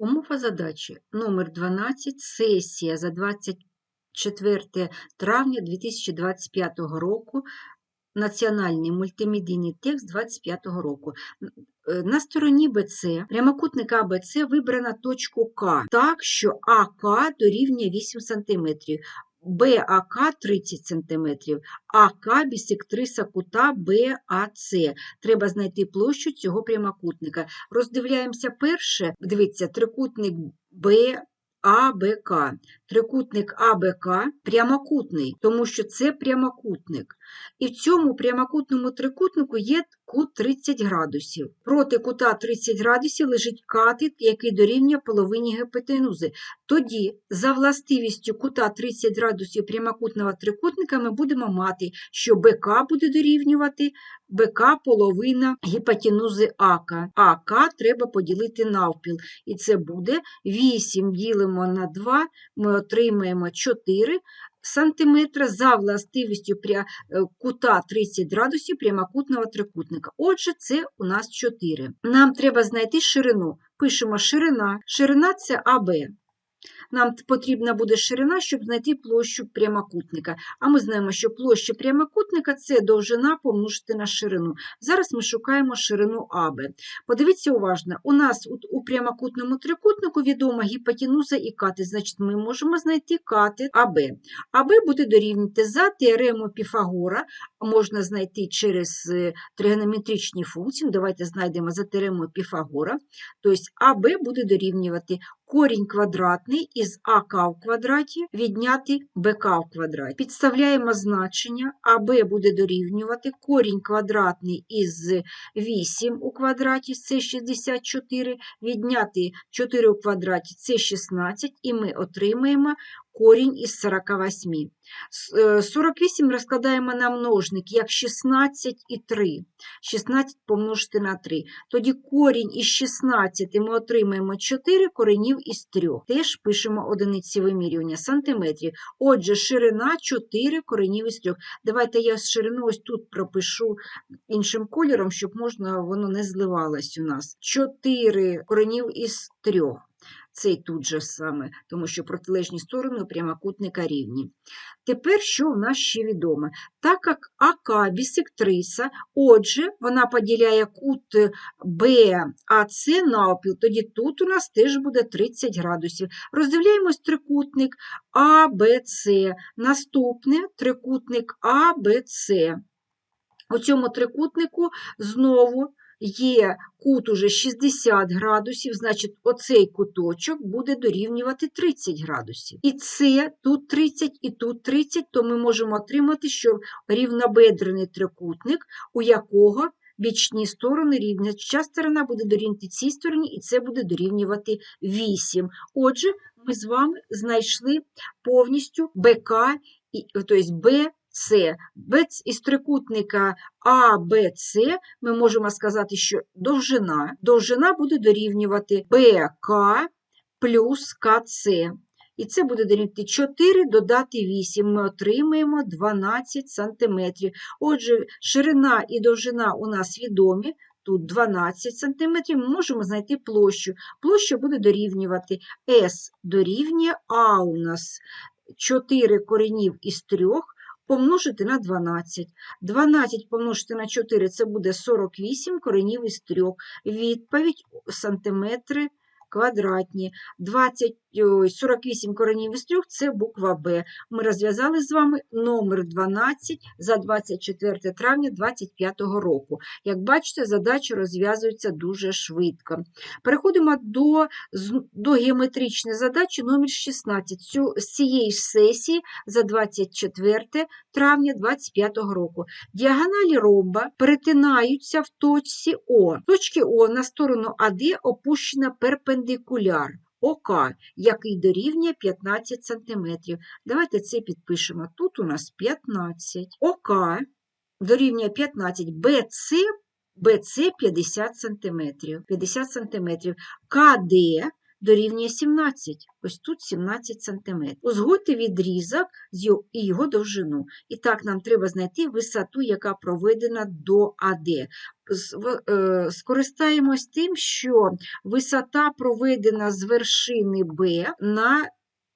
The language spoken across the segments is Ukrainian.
Умова задачі номер 12, сесія за 24 травня 2025 року. Національний мультимедійний текст 25 року. Е, На стороні БЦ прямокутник АБЦ вибрана точку К так, що АК дорівнює 8 см, БАК 30 см, АК бісектриса кута БАЦ. Треба знайти площу цього прямокутника. Роздивляємося перше, дивіться, трикутник Б. АБК. Трикутник АБК прямокутний, тому що це прямокутник. І в цьому прямокутному трикутнику є кут 30 градусів. Проти кута 30 градусів лежить катет, який дорівнює половині гіпотенузи. Тоді за властивістю кута 30 градусів прямокутного трикутника ми будемо мати, що БК буде дорівнювати БК половина гіпотенузи АК. АК треба поділити навпіл. І це буде 8 ділимо на 2, ми отримаємо 4 сантиметра за властивістю е, кута 30 градусів прямокутного трикутника. Отже, це у нас 4. Нам треба знайти ширину. Пишемо ширина. Ширина це АБ. Нам потрібна буде ширина, щоб знайти площу прямокутника. А ми знаємо, що площа прямокутника це довжина помножити на ширину. Зараз ми шукаємо ширину АБ. Подивіться уважно, у нас у, прямокутному трикутнику відома гіпотенуза і катет, значить ми можемо знайти катет АБ. АБ буде дорівнювати за теоремою Піфагора, можна знайти через е, тригонометричні функції. Ну, Давайте знайдемо за теоремою Піфагора. Тобто АБ буде дорівнювати корінь квадратний із АК в квадраті відняти БК в квадраті. Підставляємо значення, АБ буде дорівнювати корінь квадратний із 8 у квадраті, це 64, відняти 4 у квадраті, це 16, і ми отримаємо корінь із 48. Е, 48 розкладаємо на множник як 16 і 3. 16 помножити на 3. Тоді корінь із 16 ми отримаємо 4 коренів із 3. Теж пишемо одиниці вимірювання сантиметрів. Отже, ширина 4 коренів із 3. Давайте я ширину ось тут пропишу іншим кольором, щоб можна воно не зливалось у нас. 4 коренів із 3. Цей тут же саме, тому що протилежні сторони прямокутника рівні. Тепер що в нас ще відомо? Так як АК бісектриса, отже, вона поділяє кут БАЦ навпіл, тоді тут у нас теж буде 30 градусів. Роздивляємось трикутник АБЦ. Наступне трикутник АБЦ. У цьому трикутнику знову є кут уже 60 градусів, значить оцей куточок буде дорівнювати 30 градусів. І це тут 30, і тут 30, то ми можемо отримати, що рівнобедрений трикутник, у якого бічні сторони рівні. Ця сторона буде дорівнювати цій стороні, і це буде дорівнювати 8. Отже, ми з вами знайшли повністю БК, тобто БЦ. Без трикутника АБЦ ми можемо сказати, що довжина, довжина буде дорівнювати БК плюс КЦ. І це буде дорівнювати 4 додати 8. Ми отримаємо 12 сантиметрів. Отже, ширина і довжина у нас відомі. Тут 12 сантиметрів. Ми можемо знайти площу. Площа буде дорівнювати S дорівнює А у нас 4 коренів із 3 помножити на 12. 12 помножити на 4 це буде 48 коренів із 3. Відповідь сантиметри квадратні. 20, ой, 48 коренів із 3 – це буква Б. Ми розв'язали з вами номер 12 за 24 травня 2025 року. Як бачите, задачі розв'язуються дуже швидко. Переходимо до, до геометричної задачі номер 16. Цю, з цієї ж сесії за 24 травня 2025 року. Діагоналі ромба перетинаються в точці О. Точки О на сторону АД опущена перпендикуляр ОК, який дорівнює 15 см. Давайте це підпишемо. Тут у нас 15. ОК дорівнює 15, БЦ, БЦ 50 см. 50 см. КД дорівнює 17. Ось тут 17 см. Узгодьте відрізок і його довжину. І так, нам треба знайти висоту, яка проведена до АД. Е, Скористаємось тим, що висота проведена з вершини Б на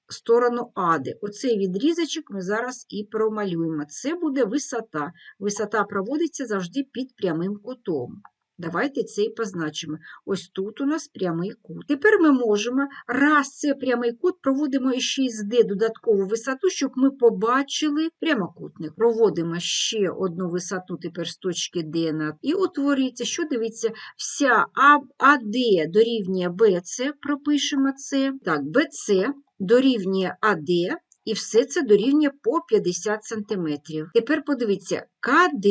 сторону АД. Оцей відрізочок ми зараз і промалюємо. Це буде висота. Висота проводиться завжди під прямим кутом. Давайте це і позначимо. Ось тут у нас прямий кут. Тепер ми можемо, раз це прямий кут, проводимо ще із D додаткову висоту, щоб ми побачили прямокутник. Проводимо ще одну висоту тепер з точки D на і утворюється, що дивіться, вся АД дорівнює BC, пропишемо це. Так, BC дорівнює АД, і все це дорівнює по 50 см. Тепер подивіться, КД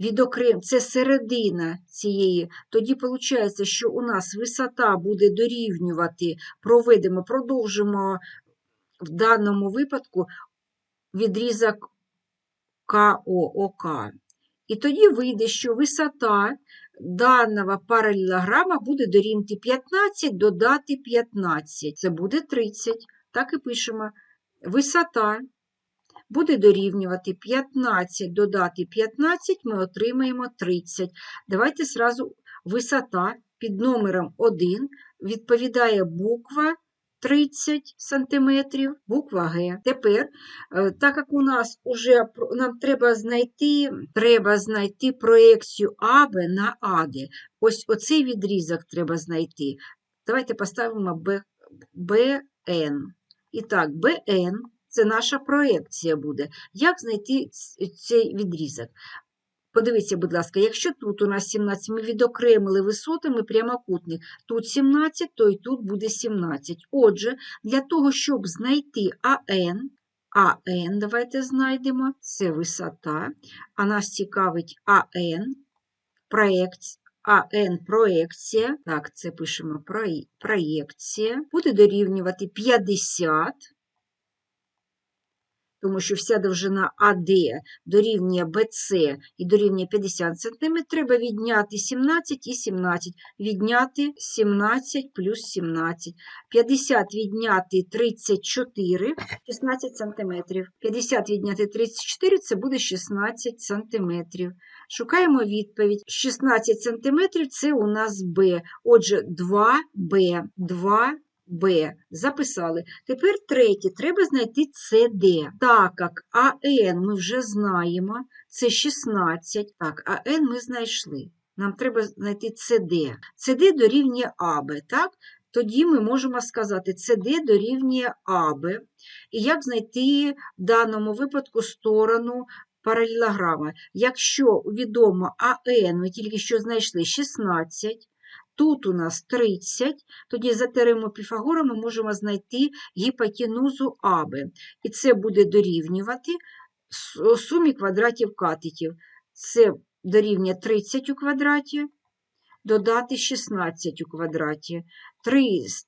відокрем, це середина цієї, тоді виходить, що у нас висота буде дорівнювати, проведемо, продовжимо в даному випадку відрізок КООК. І тоді вийде, що висота даного паралелограма буде дорівнювати 15 додати 15. Це буде 30. Так і пишемо. Висота буде дорівнювати 15 додати 15, ми отримаємо 30. Давайте сразу висота під номером 1 відповідає буква 30 см, буква Г. Тепер, е, так як у нас уже нам треба знайти, треба знайти проекцію АБ на АД. Ось оцей відрізок треба знайти. Давайте поставимо Б, БН. І так, БН це наша проекція буде. Як знайти цей відрізок? Подивіться, будь ласка, якщо тут у нас 17, ми відокремили висотами прямокутник, тут 17, то і тут буде 17. Отже, для того, щоб знайти АН, АН давайте знайдемо, це висота, а нас цікавить АН, проекція. АН проекція, так, це пишемо проєкція, буде дорівнювати 50, тому що вся довжина АД дорівнює БЦ і дорівнює 50 см, треба відняти 17 і 17. Відняти 17 плюс 17. 50 відняти 34, 16 см. 50 відняти 34 – це буде 16 см. Шукаємо відповідь. 16 см – це у нас Б. Отже, 2Б. 2Б. Записали. Тепер третє. Треба знайти СД. Так як АН ми вже знаємо, це 16. Так, АН ми знайшли. Нам треба знайти СД. СД дорівнює АБ, так? Тоді ми можемо сказати, СД дорівнює АБ. І як знайти в даному випадку сторону паралелограма? Якщо відомо АН, ми тільки що знайшли 16, тут у нас 30, тоді за теоремою Піфагора ми можемо знайти гіпотенузу АБ. І це буде дорівнювати сумі квадратів катетів. Це дорівнює 30 у квадраті, додати 16 у квадраті. 30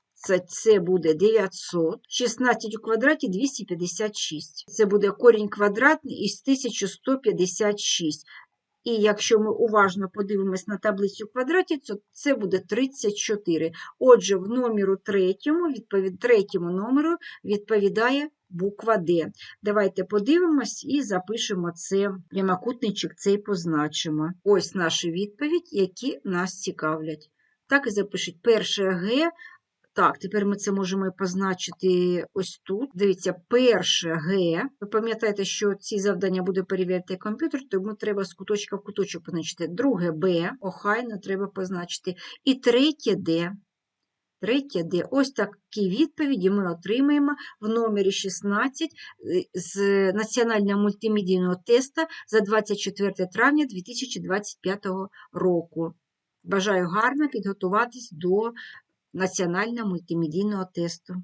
це буде 900, 16 у квадраті 256. Це буде корінь квадратний із 1156. І якщо ми уважно подивимось на таблицю квадратів, то це буде 34. Отже, в номеру третьому, відповід, третьому номеру відповідає буква Д. Давайте подивимось і запишемо це прямокутничок, цей позначимо. Ось наші відповідь, які нас цікавлять. Так і запишіть перше Г. Так, тепер ми це можемо позначити ось тут. Дивіться, перше Г. Ви пам'ятаєте, що ці завдання буде перевіряти комп'ютер, тому треба з куточка в куточок позначити. Друге Б, охайно треба позначити. І третє Д. Третє Д. Ось такі відповіді ми отримаємо в номері 16 е, з національного мультимедійного теста за 24 травня 2025 року. Бажаю гарно підготуватись до національного мультимедійного тесту.